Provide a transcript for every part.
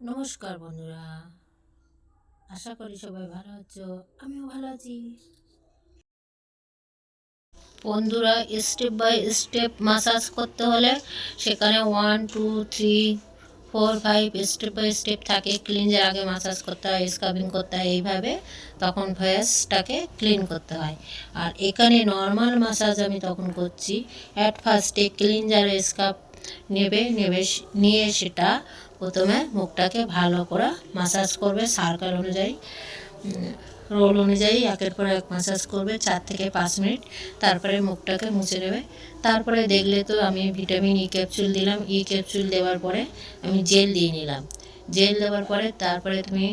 নমস্কার বন্ধুরা। আশা করি সবাই ভালো আছো, আমিও ভালো আছি। বন্ধুরা স্টেপ বাই স্টেপ মাসাজ করতে হলে সেখানে one two three four five step by step থাকে। ক্লিনজার আগে মাসাজ করতে হয় স্কাবিং করতে হয় এইভাবে। তখন ফেসটাকে ক্লিন করতে হয়। আর এখানে নর্মাল মাসাজ আমি তখন করছি। অ্যাট ফার্স্টে ক্লিনজার স্কাব নেবে নেবে, নিয়ে সেটা প্রথমে মুখটাকে ভালো করে মাসাজ করবে সার্কেল অনুযায়ী। রোল অনুযায়ী একের পর এক মাসাজ করবে চার থেকে পাঁচ মিনিট। তারপরে মুখটাকে মুছে নেবে। তারপরে দেখলে তো আমি ভিটামিন ই ক্যাপসুল দিলাম। ই ক্যাপসুল দেওয়ার পরে আমি জেল দিয়ে নিলাম। জেল দেওয়ার পরে তারপরে তুমি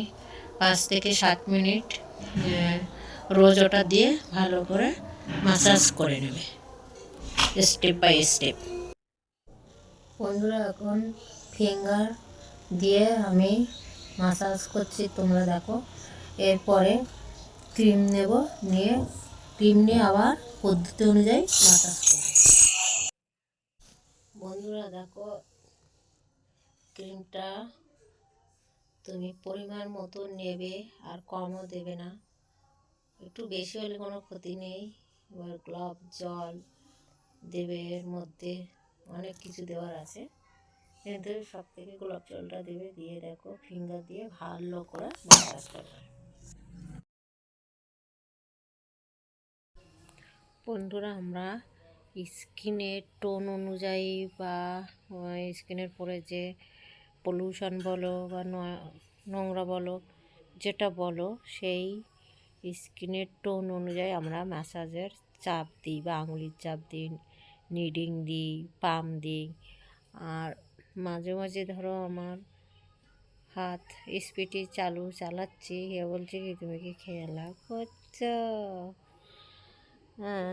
পাঁচ থেকে সাত মিনিট রোজ ওটা দিয়ে ভালো করে মাসাজ করে নেবে। স্টেপ বাই স্টেপ বন্ধুরা, এখন ফিঙ্গার দিয়ে আমি মাসাজ করছি, তোমরা দেখো। এরপরে ক্রিম নেব, নিয়ে ক্রিম নিয়ে আবার পদ্ধতি অনুযায়ী মাসাজ করব। বন্ধুরা দেখো ক্রিমটা তুমি পরিমাণ মতো নেবে আর কমও দেবে না। একটু বেশি হলে কোনো ক্ষতি নেই। এবার গ্লাভ জল দেবে এর মধ্যে অনেক কিছু দেওয়ার আছে। কিন্তু সব থেকে গোলাপ জলটা দেবে, দিয়ে দেখো ফিঙ্গার দিয়ে ভালো করে মাসাজ করবে। বন্ধুরা, আমরা স্কিনের টোন অনুযায়ী বা স্কিনের পরে যে পলিউশন বলো বা নোংরা বলো, যেটা বলো, সেই স্কিনের টোন অনুযায়ী আমরা ম্যাসাজের চাপ দিই বা আঙুলির চাপ দিই নিডিং দিই পাম দিই, আর মাঝে মাঝে ধরো আমার হাত স্পিডে চালু চালাচ্ছি, এ বলছে কি, তুমি কি খেলা করছ? হ্যাঁ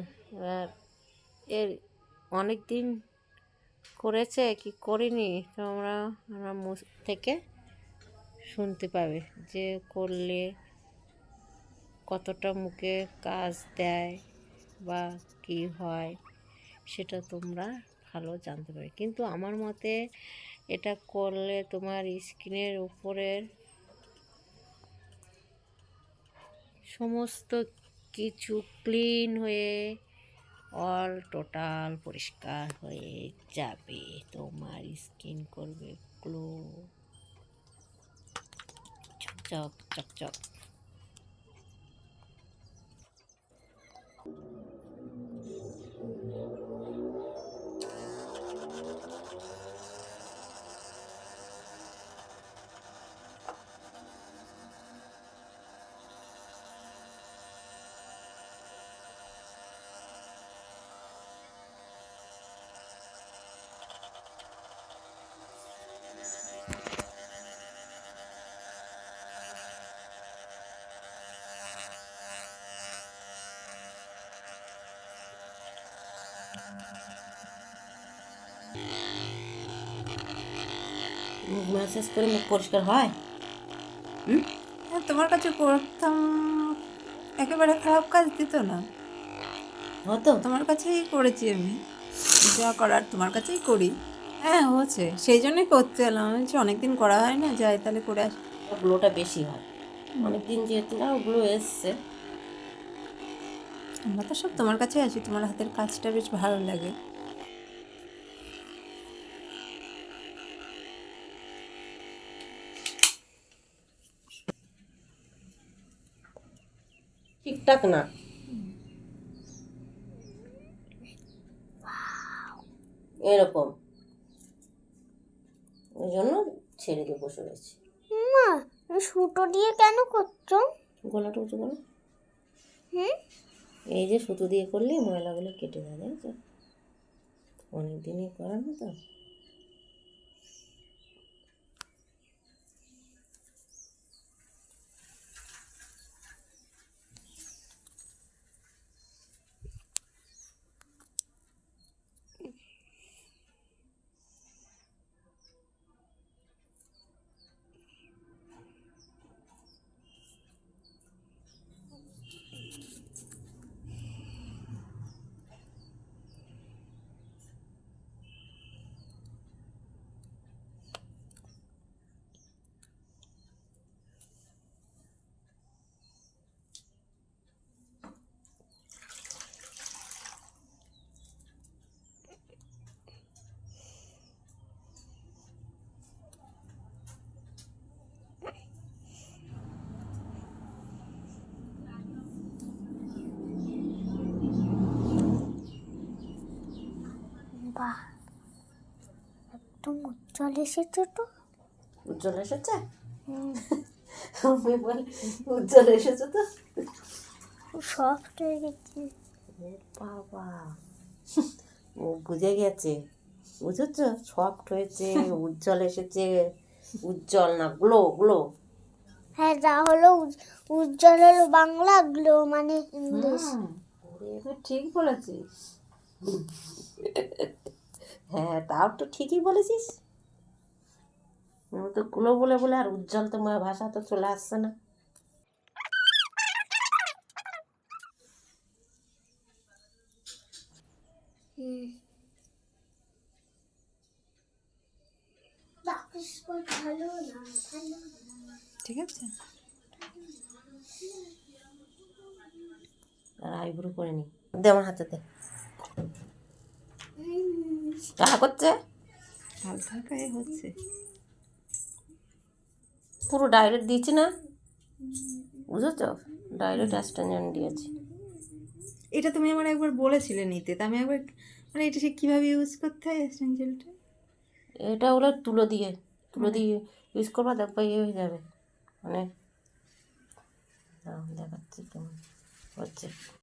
এর অনেক দিন করেছে, কি করিনি, তোমরা আমার মুখ থেকে শুনতে পাবে যে করলে কতটা মুখে কাজ দেয় বা কি হয়, সেটা তোমরা ভালো জানতে পারবে কিন্তু আমার মতে এটা করলে তোমার স্কিনের উপরের সমস্ত কিছু ক্লিন হয়ে অল টোটাল পরিষ্কার হয়ে যাবে। তোমার স্কিন করবে গ্লো চকচক চকচক। মুখ ম্যাসাজ করে মুখ পরিষ্কার হয়? হ্যাঁ তোমার কাছে করতাম একেবারে খারাপ কাজ দিত না। হতো? তোমার কাছেই করেছি আমি। যা করার তোমার কাছেই করি। হ্যাঁ হচ্ছে। সেই জন্যই করতে এলাম। আমি অনেকদিন করা হয় না যাই তাহলে করে আসি। গ্লোটা বেশি হয়। অনেক দিন যেহেতু না ওগুলো এসছে। আমরা তো সব তোমার কাছে আছি তোমার হাতের কাজটা বেশ ভালো লাগে। ঠিকঠাক না? এরকম। ওই জন্য ছেড়ে দিয়ে বসে রয়েছি। মা সুতো দিয়ে কেন করছ? গলাটা উঁচু করো। হুম? এই যে সুতো দিয়ে করলে ময়লাগুলো কেটে যায় তো? অনেক দিনই করানো তো উজ্জ্বল এসেছে তো। উজ্জ্বল এসেছে? আমি বলি উজ্জ্বল এসেছে তো? সফট হয়ে গেছে। বাবা। ও বুঝে গেছে। বুঝেছ? সফট হয়েছে উজ্জ্বল এসেছে। উজ্জ্বল না গ্লো গ্লো হ্যাঁ যা হলো উজ্জ্বল হলো বাংলা গ্লো মানে ইংলিশ। ঠিক বলেছিস। হ্যাঁ তাও তো ঠিকই বলেছিস। তো গ্লো বলে বলে আর উজ্জ্বল তো মা ভাষা তো চলে আসছে না। ঠিক আছে। আর আইব্রো করে নি। দে আমার হাতে দে। কারা করছে? হালকা এ হচ্ছে। পুরো ডাইরেক্ট দিয়েছি না? বুঝেছ? ডাইরেক্ট অ্যাস্টেঞ্জেন্ট দিয়েছি। এটা তুমি আমার একবার বলেছিলে নিতে তা আমি একবার মানে এটা সে কীভাবে ইউজ করতে হয় এসেন্সিয়ালটা এটা হলো তুলো দিয়ে তুলো দিয়ে ইউজ করবা দেখবা ইয়ে হয়ে যাবে। মানে দেখাচ্ছি কেমন হচ্ছে।